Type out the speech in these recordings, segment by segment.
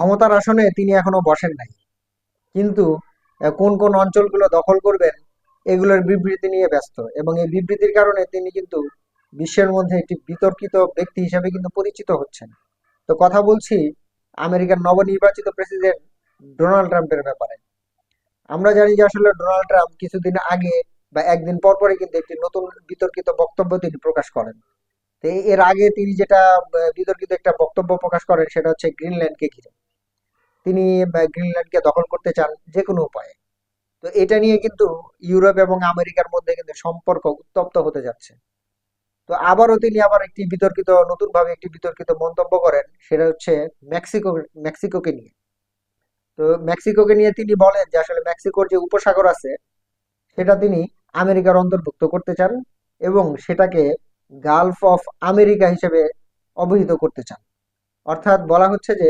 ক্ষমতার আসনে তিনি এখনও বসেন নাই। কিন্তু কোন কোন অঞ্চলগুলো দখল করবেন, এগুলোর বিবৃতি নিয়ে ব্যস্ত। এবং এই বিবৃতির কারণে তিনি কিন্তু বিশ্বের মধ্যে একটি বিতর্কিত ব্যক্তি হিসেবে কিন্তু পরিচিত হচ্ছেন। তো কথা বলছি আমেরিকার নবনির্বাচিত প্রেসিডেন্ট ডোনাল্ড ট্রাম্পের ব্যাপারে। আমরা জানি যে আসলে ডোনাল্ড ট্রাম্প কিছুদিন আগে বা একদিন পর পরে কিন্তু একটি নতুন বিতর্কিত বক্তব্য তিনি প্রকাশ করেন। এর আগে তিনি যেটা বিতর্কিত একটা বক্তব্য প্রকাশ করেন সেটা হচ্ছে গ্রিনল্যান্ডকে ঘিরে। তিনি গ্রিনল্যান্ডকে দখল করতে চান যে কোনো উপায়ে। তো এটা নিয়ে কিন্তু ইউরোপ এবং আমেরিকার মধ্যে কিন্তু সম্পর্ক উত্তপ্ত হতে যাচ্ছে। তো আবারও তিনি আবার একটি বিতর্কিত নতুন ভাবে একটি বিতর্কিত মন্তব্য করেন, সেটা হচ্ছে মেক্সিকো, মেক্সিকোকে নিয়ে। তো মেক্সিকোকে নিয়ে তিনি বলেন যে আসলে মেক্সিকোর যে উপসাগর আছে, সেটা তিনি আমেরিকার অন্তর্ভুক্ত করতে চান এবং সেটাকে গালফ অফ আমেরিকা হিসেবে অবহিত করতে চান। অর্থাৎ বলা হচ্ছে যে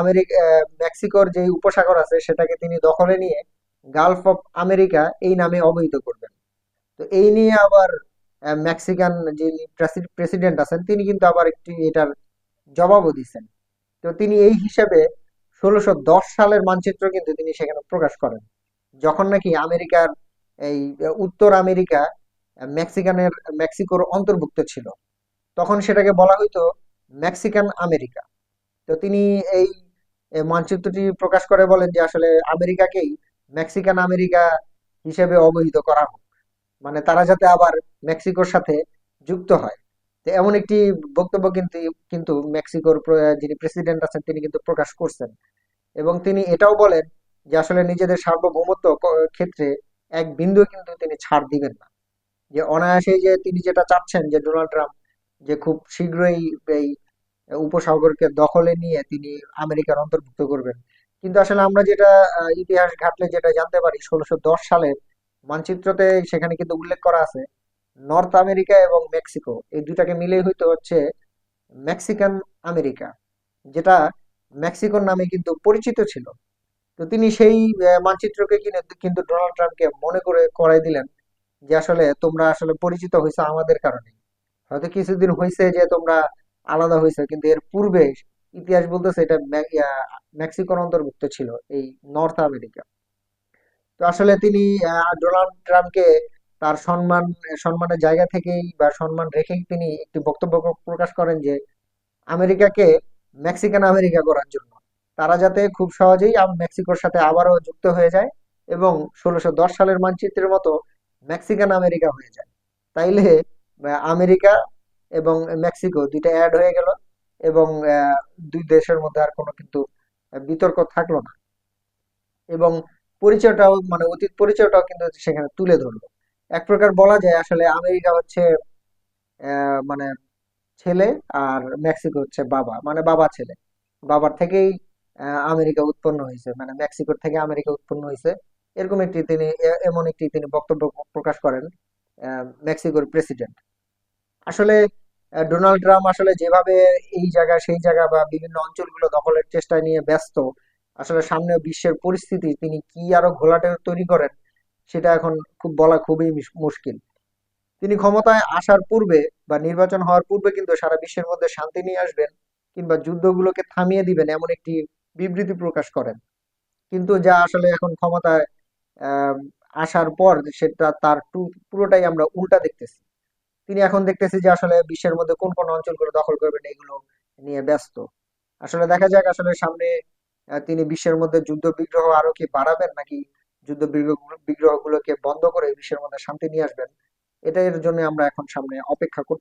আমেরিকা মেক্সিকোর যে উপসাগর আছে, সেটাকে তিনি দখলে নিয়ে গালফ অফ আমেরিকা এই নামে অবহিত করবেন। তো এই নিয়ে আবার মেক্সিকান যে প্রেসিডেন্ট আছেন, তিনি কিন্তু আবার একটি এটার জবাবও দিচ্ছেন। তো তিনি এই হিসেবে ষোলোশো সালের মানচিত্র কিন্তু তিনি সেখানে প্রকাশ করেন, যখন নাকি আমেরিকার এই উত্তর আমেরিকা মেক্সিকানের মেক্সিকোর অন্তর্ভুক্ত ছিল। তখন সেটাকে বলা হইতো মেক্সিকান আমেরিকা। তো তিনি এই মানচিত্রটি প্রকাশ করে বলেন যে আসলে আমেরিকাকেই মেক্সিকান আমেরিকা হিসেবে অবহিত করা হোক। মানে তারা যাতে আবার মেক্সিকোর সাথে যুক্ত হয়। তো এমন একটি বক্তব্য কিন্তু কিন্তু মেক্সিকোর যিনি প্রেসিডেন্ট আছেন, তিনি কিন্তু প্রকাশ করছেন। এবং তিনি এটাও বলেন যে আসলে নিজেদের সার্বভৌমত্ব ক্ষেত্রে এক বিন্দু কিন্তু তিনি ছাড় দিবেন না। যে অনায়াসে যে তিনি যেটা চাচ্ছেন যে ডোনাল্ড ট্রাম্প যে খুব শীঘ্রই এই উপসাগরকে দখলে নিয়ে তিনি আমেরিকার অন্তর্ভুক্ত করবেন। কিন্তু আসলে আমরা যেটা ইতিহাস ঘাটলে যেটা জানতে পারি, ষোলোশো দশ সালের মানচিত্রতে সেখানে কিন্তু উল্লেখ করা আছে, নর্থ আমেরিকা এবং মেক্সিকো। এই দুটাকে মিলেই হয়তো হচ্ছে মেক্সিকান আমেরিকা, যেটা মেক্সিকোর নামে কিন্তু পরিচিত ছিল। তো তিনি সেই মানচিত্রকে কিনে কিন্তু ডোনাল্ড ট্রাম্পকে মনে করে করাই দিলেন যে আসলে তোমরা আসলে পরিচিত হয়েছে আমাদের কারণে হয়তো কিছুদিন হয়েছে যে তোমরা আলাদা হয়েছে, কিন্তু এর পূর্বে ইতিহাস বলতেছে এটা মেক্সিকোর অন্তর্ভুক্ত ছিল, এই নর্থ আমেরিকা। তো আসলে তিনি ডোনাল্ড ট্রাম্পকে তার সম্মান, সম্মানের জায়গা থেকেই বা সম্মান রেখেই তিনি একটি বক্তব্য প্রকাশ করেন যে, আমেরিকাকে মেক্সিকান আমেরিকা করার জন্য। তারা যাতে খুব সহজেই মেক্সিকোর সাথে আবারও যুক্ত হয়ে যায় এবং ষোলোশো দশ সালের মানচিত্রের মতো মেক্সিকান আমেরিকা হয়ে যায়। তাইলে, আমেরিকা এবং মেক্সিকো দুইটা অ্যাড হয়ে গেল এবং দুই দেশের মধ্যে আর কোনো কিন্তু বিতর্ক থাকল না। এবং পরিচয়টাও মানে অতীত পরিচয়টাও কিন্তু সেখানে তুলে ধরলো। এক প্রকার বলা যায় আসলে আমেরিকা হচ্ছে মানে ছেলে আর মেক্সিকো হচ্ছে বাবা মানে বাবা ছেলে। বাবার থেকেই আমেরিকা উৎপন্ন হয়েছে মানে মেক্সিকোর থেকে আমেরিকা উৎপন্ন হয়েছে। এরকম একটি তিনি এমন একটি তিনি বক্তব্য প্রকাশ করেন মেক্সিকোর প্রেসিডেন্ট। আসলে ডোনাল্ড ট্রাম্প আসলে যেভাবে এই জায়গা, সেই জায়গা বা বিভিন্ন অঞ্চলগুলো দখলের চেষ্টা নিয়ে ব্যস্ত, আসলে সামনে বিশ্বের পরিস্থিতি, তিনি কি আরও ঘোলাটে তৈরি করেন, সেটা এখন খুব বলা খুবই মুশকিল। তিনি ক্ষমতায় আসার পূর্বে বা নির্বাচন হওয়ার পূর্বে কিন্তু সারা বিশ্বের মধ্যে শান্তি নিয়ে আসবেন কিংবা যুদ্ধগুলোকে থামিয়ে দিবেন এমন একটি বিবৃতি প্রকাশ করেন। কিন্তু যা আসলে এখন ক্ষমতায় আসার পর সেটা তার পুরোটাই আমরা উল্টা দেখতেছি। তিনি এখন দেখতেছি যে আসলে বিশ্বের মধ্যে কোন কোন অঞ্চলগুলো দখল করবেন এগুলো নিয়ে ব্যস্ত। আসলে দেখা যাক, আসলে সামনে তিনি বিশ্বের মধ্যে যুদ্ধ বিগ্রহ আরও কি বাড়াবেন নাকি যুদ্ধ বিগ্রহ গুলোকে বন্ধ করে বিশ্বের মধ্যে শান্তি নিয়ে আসবেন, এটার জন্য আমরা এখন সামনে অপেক্ষা করতে